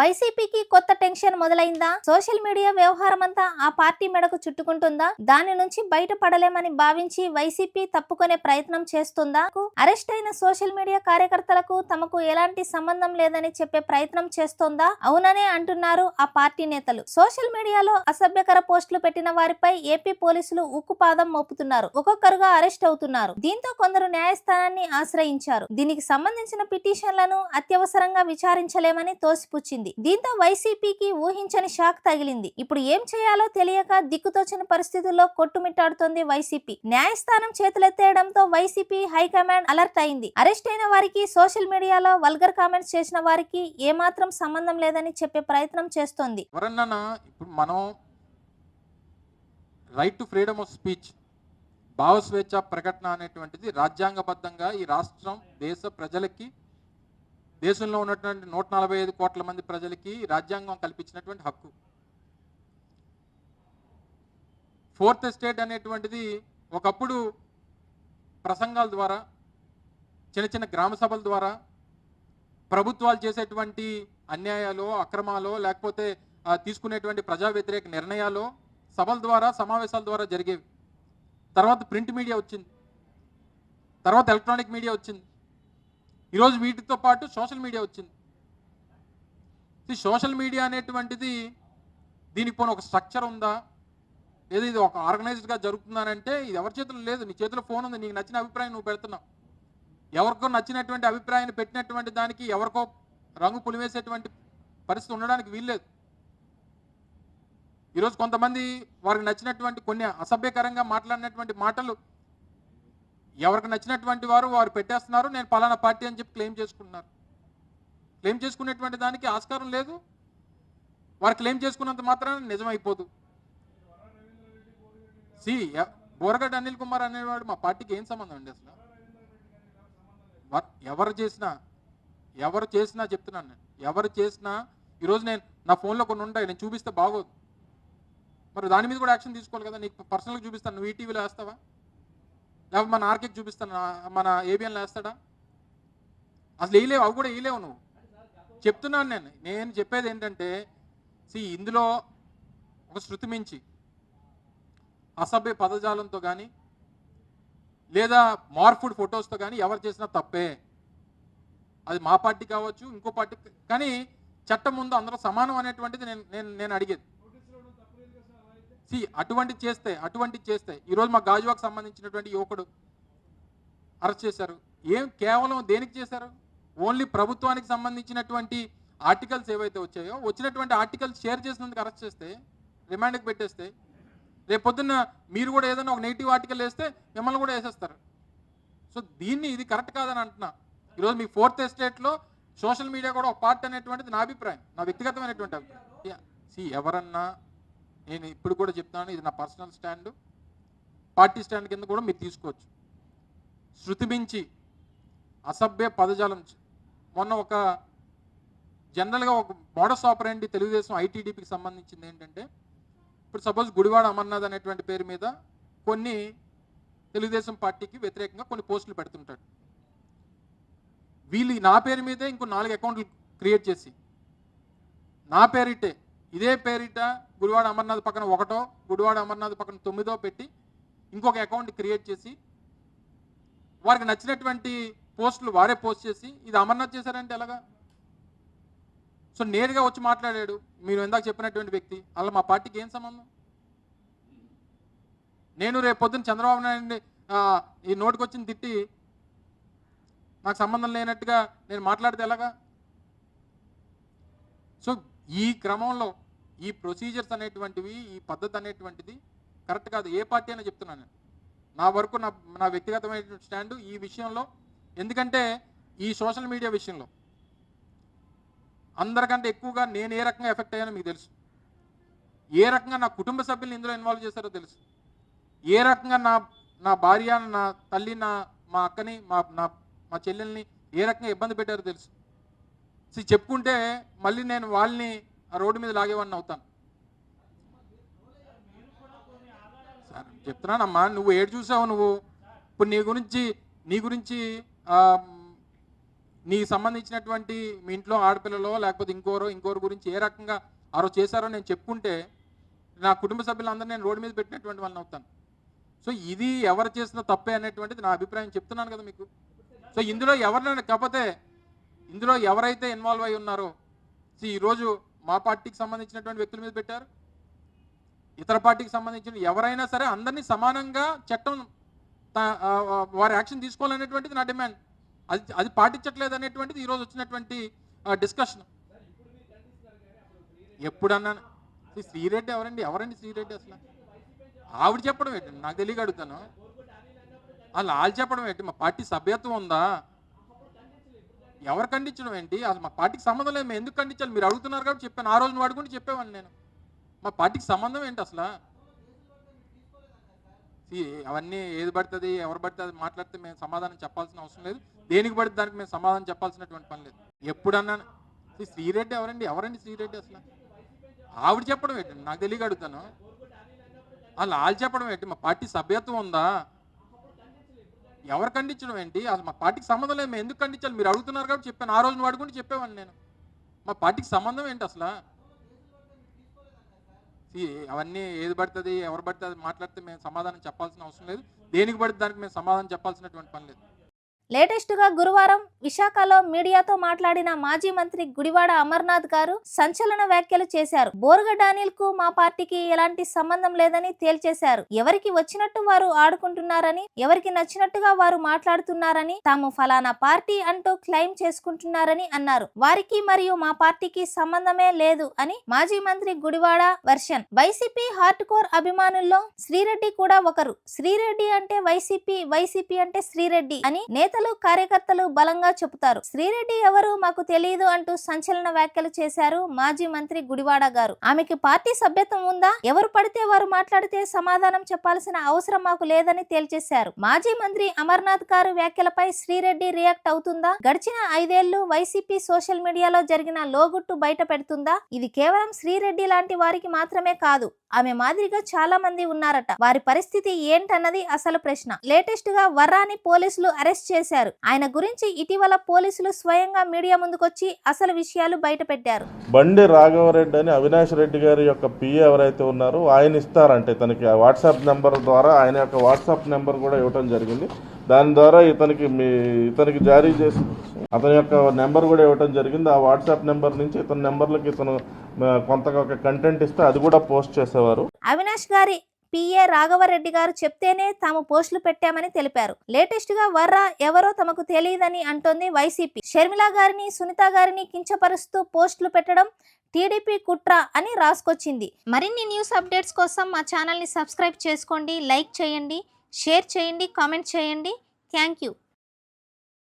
వైసీపీకి కొత్త tension మొదలైందా? Social media వ్యవహారం అంతా ఆ పార్టీ మెడకు చుట్టుకుంటుందా? దాని నుంచి బయటపడలేమని భావించి వైసీపీ తప్పుకునే ప్రయత్నం చేస్తుందా? అరెస్ట్ అయిన సోషల్ మీడియా కార్యకర్తలకు తమకు ఎలాంటి సంబంధం లేదని చెప్పే ప్రయత్నం చేస్తోందా? అవుననే అంటున్నారు ఆ పార్టీ నేతలు. సోషల్ మీడియాలో అసభ్యకర పోస్టులు పెట్టిన వారిపై ఏపీ పోలీసులు ఉక్కుపాదం మోపుతున్నారు. ఒక్కొక్కరుగా అరెస్ట్ అవుతున్నారు. దీంతో కొందరు న్యాయస్థానాన్ని ఆశ్రయించారు. దీనికి సంబంధించిన పిటిషన్లను అత్యవసరంగా విచారించలేమని తోసిపుచ్చింది. దీంతో వైసీపీకి ఊహించని షాక్ తగిలింది. ఇప్పుడు ఏం చేయాలో తెలియక దిక్కుతోచని పరిస్థితుల్లో కొట్టుమిట్టాడుతోంది వైసీపీ. న్యాయస్థానం చేతులెత్తేయడంతో వైసీపీ హైకమాండ్ అలర్ట్ అయింది. అరెస్ట్ అయిన వారికి సోషల్ మీడియాలో వల్గర్ కామెంట్స్ చేసిన వారికి ఏమాత్రం సంబంధం లేదని చెప్పే ప్రయత్నం చేస్తోంది. ఎవరన్నా ఇప్పుడు మనం right to freedom of speech భావస్వేచ్ఛ ప్రకటన అనేటువంటిది రాజ్యాంగబద్ధంగా ఈ రాష్ట్రం దేశ ప్రజలకి దేశంలో ఉన్నటువంటి నూట నలభై ఐదు కోట్ల మంది ప్రజలకి రాజ్యాంగం కల్పించినటువంటి హక్కు. ఫోర్త్ స్టేట్ అనేటువంటిది ఒకప్పుడు ప్రసంగాల ద్వారా చిన్న చిన్న గ్రామ సభల ద్వారా ప్రభుత్వాలు చేసేటువంటి అన్యాయాలు అక్రమాలు లేకపోతే తీసుకునేటువంటి ప్రజా వ్యతిరేక నిర్ణయాలు సభల ద్వారా సమావేశాల ద్వారా జరిగేవి. తర్వాత ప్రింట్ మీడియా వచ్చింది. తర్వాత ఎలక్ట్రానిక్ మీడియా వచ్చింది. ఈరోజు వీటితో పాటు సోషల్ మీడియా వచ్చింది. ఈ సోషల్ మీడియా అనేటువంటిది దీనికి పోనీ ఒక స్ట్రక్చర్ ఉందా? లేదా ఇది ఒక ఆర్గనైజ్డ్గా జరుగుతుందనంటే ఇది ఎవరి చేతిలో లేదు. నీ చేతిలో ఫోన్ ఉంది నీకు నచ్చిన అభిప్రాయం నువ్వు పెడుతున్నావు. ఎవరికో నచ్చినటువంటి అభిప్రాయాన్ని పెట్టినటువంటి దానికి ఎవరికో రంగు పులివేసేటువంటి పరిస్థితి ఉండడానికి వీల్లేదు. ఈరోజు కొంతమంది వారికి నచ్చినటువంటి కొన్ని అసభ్యకరంగా మాట్లాడినటువంటి మాటలు ఎవరికి నచ్చినటువంటి వారు వారు పెట్టేస్తున్నారు నేను పలానా పార్టీ అని చెప్పి క్లెయిమ్ చేసుకుంటున్నారు. క్లెయిమ్ చేసుకునేటువంటి దానికి ఆస్కారం లేదు. వారు క్లెయిమ్ చేసుకున్నంత మాత్రాన నిజమైపోదు. సి బోరగడ్డ అనిల్ కుమార్ అనేవాడు మా పార్టీకి ఏం సంబంధం అండి అసలు? వ- ఎవరు చేసినా ఎవరు చేసినా చెప్తున్నాను నేను. ఎవరు చేసినా ఈరోజు నేను నా ఫోన్లో కొన్ని ఉంటాయి నేను చూపిస్తే బాగోదు. మరి దాని మీద కూడా యాక్షన్ తీసుకోవాలి కదా నీకు పర్సనల్గా చూపిస్తాను. నువ్వు ఈటీవీలో వేస్తావా? లేకపోతే మన ఆర్కేకి చూపిస్తాను. మన ఏబిఎన్ వేస్తాడా? అసలు వేయలేవు అవి కూడా వేయలేవు నువ్వు. చెప్తున్నాను నేను. నేను చెప్పేది ఏంటంటే సి ఇందులో ఒక శృతి మించి అసభ్య పదజాలంతో కానీ లేదా మార్ఫుడ్ ఫొటోస్తో కానీ ఎవరు చేసినా తప్పే. అది మా పార్టీ కావచ్చు ఇంకో పార్టీ కానీ చట్టం ముందు అందరూ సమానం అనేటువంటిది నేను నేను నేను అడిగేది. సి అటువంటి చేస్తే అటువంటి చేస్తే. ఈరోజు మా గాజువాకు సంబంధించినటువంటి యువకుడు అరెస్ట్ చేశారు. ఏం కేవలం దేనికి చేశారు? ఓన్లీ ప్రభుత్వానికి సంబంధించినటువంటి ఆర్టికల్స్ ఏవైతే వచ్చాయో వచ్చినటువంటి ఆర్టికల్స్ షేర్ చేసినందుకు అరెస్ట్ చేస్తే రిమాండ్కి పెట్టేస్తే రేపొద్దున్న మీరు కూడా ఏదైనా ఒక నెగిటివ్ ఆర్టికల్ వేస్తే మిమ్మల్ని కూడా వేసేస్తారు. సో దీన్ని ఇది కరెక్ట్ కాదని అంటున్నా. ఈరోజు మీ ఫోర్త్ ఎస్టేట్లో సోషల్ మీడియా కూడా ఒక పార్ట్ అనేటువంటిది నా అభిప్రాయం నా వ్యక్తిగతమైనటువంటి అభిప్రాయం. సి ఎవరన్నా నేను ఇప్పుడు కూడా చెప్తాను ఇది నా పర్సనల్ స్టాండ్. పార్టీ స్టాండ్ కింద కూడా మీరు తీసుకోవచ్చు. శృతి మించి అసభ్య పదజాలం మొన్న ఒక జనరల్గా ఒక మోడస్ ఆపరేంటి తెలుగుదేశం ఐటీడీపీకి సంబంధించింది ఏంటంటే ఇప్పుడు సపోజ్ గుడివాడ అమర్నాథ్ అనేటువంటి పేరు మీద కొన్ని తెలుగుదేశం పార్టీకి వ్యతిరేకంగా కొన్ని పోస్టులు పెడుతుంటాడు. వీళ్ళు నా పేరు మీదే ఇంకో నాలుగు అకౌంట్లు క్రియేట్ చేసి నా పేరిటే ఇదే పేరిట గుడివాడ అమర్నాథ్ పక్కన ఒకటో గుడివాడ అమర్నాథ్ పక్కన తొమ్మిదో పెట్టి ఇంకొక అకౌంట్ క్రియేట్ చేసి వారికి నచ్చినటువంటి పోస్టులు వారే పోస్ట్ చేసి ఇది అమర్నాథ్ చేశారంటే ఎలాగా? సో నేరుగా వచ్చి మాట్లాడాడు. మీరు ఇందాక చెప్పినటువంటి వ్యక్తి. అలా మా పార్టీకి ఏం సంబంధం? నేను రేపు పొద్దున్న చంద్రబాబు నాయుడిని ఈ నోటికి వచ్చిన తిట్టి నాకు సంబంధం లేనట్టుగా నేను మాట్లాడితే ఎలాగా? సో ఈ క్రమంలో ఈ ప్రొసీజర్స్ అనేటువంటివి ఈ పద్ధతి అనేటువంటిది కరెక్ట్ కాదు. ఏ పార్టీ అయినా చెప్తున్నాను నా వరకు నా నా వ్యక్తిగతమైన స్టాండ్ ఈ విషయంలో. ఎందుకంటే ఈ సోషల్ మీడియా విషయంలో అందరికంటే ఎక్కువగా నేను ఏ రకంగా ఎఫెక్ట్ అయ్యానో మీకు తెలుసు. ఏ రకంగా నా కుటుంబ సభ్యులను ఇందులో ఇన్వాల్వ్ చేశారో తెలుసు. ఏ రకంగా నా నా భార్య నా తల్లి నా మా అక్కని మా నా మా చెల్లెల్ని ఏ రకంగా ఇబ్బంది పెట్టారో తెలుసు. చెప్పుకుంటే మళ్ళీ నేను వాళ్ళని ఆ రోడ్డు మీద లాగేవాడిని అవుతాను. సార్ చెప్తున్నానమ్మా నువ్వు ఏడు చూసావు నువ్వు. ఇప్పుడు నీ గురించి నీ గురించి నీకు సంబంధించినటువంటి మీ ఇంట్లో ఆడపిల్లలో లేకపోతే ఇంకోరో ఇంకోరు గురించి ఏ రకంగా ఆరో చేశారో నేను చెప్పుకుంటే నా కుటుంబ సభ్యులందరూ నేను రోడ్డు మీద పెట్టినటువంటి వాళ్ళని అవుతాను. సో ఇది ఎవరు చేసిన తప్పే అనేటువంటిది నా అభిప్రాయం చెప్తున్నాను కదా మీకు. సో ఇందులో ఎవరినైనా కాకపోతే ఇందులో ఎవరైతే ఇన్వాల్వ్ అయి ఉన్నారో సో ఈరోజు మా పార్టీకి సంబంధించినటువంటి వ్యక్తుల మీద పెట్టారు. ఇతర పార్టీకి సంబంధించిన ఎవరైనా సరే అందరినీ సమానంగా చట్టం వారి యాక్షన్ తీసుకోవాలనేటువంటిది నా డిమాండ్. అది అది పాటించట్లేదు అనేటువంటిది ఈరోజు వచ్చినటువంటి డిస్కషన్. ఎప్పుడన్నాను శ్రీరెడ్డి ఎవరండి? ఎవరండి శ్రీరెడ్డి అసలు? ఆవిడ చెప్పడం ఏంటండి నాకు తెలియగడుగుతాను వాళ్ళు వాళ్ళు చెప్పడం ఏంటి? మా పార్టీ సభ్యత్వం ఉందా? ఎవరు ఖండించడం ఏంటి? అసలు మా పార్టీకి సంబంధం లేదు. మేము ఎందుకు ఖండించాలి? మీరు అడుగుతున్నారు కాబట్టి చెప్పాను. ఆ రోజున వాడుకుంటే చెప్పేవాడిని నేను. మా పార్టీకి సంబంధం ఏంటి అసలు? అవన్నీ ఏది పడుతుంది ఎవరు పడితే అది మాట్లాడితే మేము సమాధానం చెప్పాల్సిన అవసరం లేదు. దేనికి పడితే దానికి మేము సమాధానం చెప్పాల్సినటువంటి పని లేదు. ఎప్పుడన్నా శ్రీరెడ్డి ఎవరండి? ఎవరండి శ్రీరెడ్డి అసలు? ఆవిడ చెప్పడం ఏంటి? నాకు తెలియక అడుగుతాను. వాళ్ళు వాళ్ళు చెప్పడం ఏంటి? మా పార్టీ సభ్యత్వం ఉందా? ఎవరు ఖండించడం ఏంటి? అసలు మా పార్టీకి సంబంధం లేదు. మేము ఎందుకు ఖండించాలి? మీరు అడుగుతున్నారు కాబట్టి చెప్పాను. ఆ రోజున వాడుకుంటే చెప్పేవాడిని నేను. మా పార్టీకి సంబంధం ఏంటి అసలు? అవన్నీ ఏది పడుతుంది? ఎవరు పడితే అది మాట్లాడితే మేము సమాధానం చెప్పాల్సిన అవసరం లేదు. దేనికి పడితే దానికి మేము సమాధానం చెప్పాల్సినటువంటి పని లేదు. లేటెస్ట్గా గురువారం విశాఖలో మీడియాతో మాట్లాడిన మాజీ మంత్రి గుడివాడ అమర్నాథ్ గారు సంచలన వ్యాఖ్యలు చేశారు. బోర్గడ్డ అనిల్కు మా పార్టీకి ఎలాంటి సంబంధం లేదని తేల్చేశారు. ఎవరికి వచ్చినట్టు వారు ఆడుకుంటున్నారని ఎవరికి నచ్చినట్టుగా వారు మాట్లాడుతున్నారని తాము ఫలానా పార్టీ అంటూ క్లెయిమ్ చేసుకుంటున్నారని అన్నారు. వారికి మరియు మా పార్టీకి సంబంధమే లేదు అని మాజీ మంత్రి Gudivada version. YCP hardcore అభిమానుల్లో శ్రీరెడ్డి కూడా ఒకరు. శ్రీరెడ్డి అంటే వైసీపీ వైసీపీ అంటే శ్రీరెడ్డి అని నేత నేతలు కార్యకర్తలు బలంగా చెబుతారు. శ్రీరెడ్డి ఎవరు మాకు తెలియదు అంటూ సంచలన వ్యాఖ్యలు చేశారు మాజీ మంత్రి గుడివాడ గారు. ఆమెకి పార్టీ సభ్యత్వం ఉందా? ఎవరు పడితే వారు మాట్లాడితే సమాధానం చెప్పాల్సిన అవసరం మాకు లేదని తేల్చేశారు. మాజీ మంత్రి అమర్నాథ్ గారు వ్యాఖ్యలపై శ్రీరెడ్డి రియాక్ట్ అవుతుందా? గడిచిన ఐదేళ్ళు వైసీపీ సోషల్ మీడియాలో జరిగిన లోగుట్టు బయట పెడుతుందా? ఇది కేవలం శ్రీరెడ్డి లాంటి వారికి మాత్రమే కాదు ఆమె మాదిరిగా చాలా మంది ఉన్నారట. వారి పరిస్థితి ఏంటన్నది అసలు ప్రశ్న. లేటెస్ట్గా వర్రాని పోలీసులు అరెస్ట్ చేశారు. ఆయన గురించి ఇటీవల పోలీసులు స్వయంగా మీడియా ముందుకొచ్చి అసలు విషయాలు బయట పెట్టారు బండి రాఘవరెడ్డి అని అవినాష్ రెడ్డి గారి యొక్క పిఏ ఎవరైతే ఉన్నారో ఆయన ఇస్తారంటే తనకి వాట్సాప్ నెంబర్ ద్వారా ఆయన యొక్క వాట్సాప్ నెంబర్ కూడా ఇవ్వటం జరిగింది. దాని ద్వారా ఇతనికి మీ ఇతనికి జారీ చేసి అతని యొక్క నెంబర్ కూడా ఇవ్వటం జరిగింది. ఆ వాట్సాప్ నెంబర్ నుంచి ఇతని నెంబర్లకి ఇతను కొంత ఒక కంటెంట్ ఇస్తే అది కూడా పోస్ట్ చేసేవారు. అవినాష్ గారి పిఏ రాఘవరెడ్డి గారు చెప్తేనే తాము పోస్టులు పెట్టామని తెలిపారు. లేటెస్ట్గా వర్రా ఎవరో తమకు తెలియదని అంటోంది వైసీపీ షర్మిల గారిని సునీత గారిని కించపరుస్తూ పోస్టులు పెట్టడం టీడీపీ కుట్ర అని రాసుకొచ్చింది. మరిన్ని న్యూస్ అప్డేట్స్ కోసం మా ఛానల్ని సబ్స్క్రైబ్ చేసుకోండి లైక్ చేయండి షేర్ చేయండి కామెంట్ చేయండి. Thank you.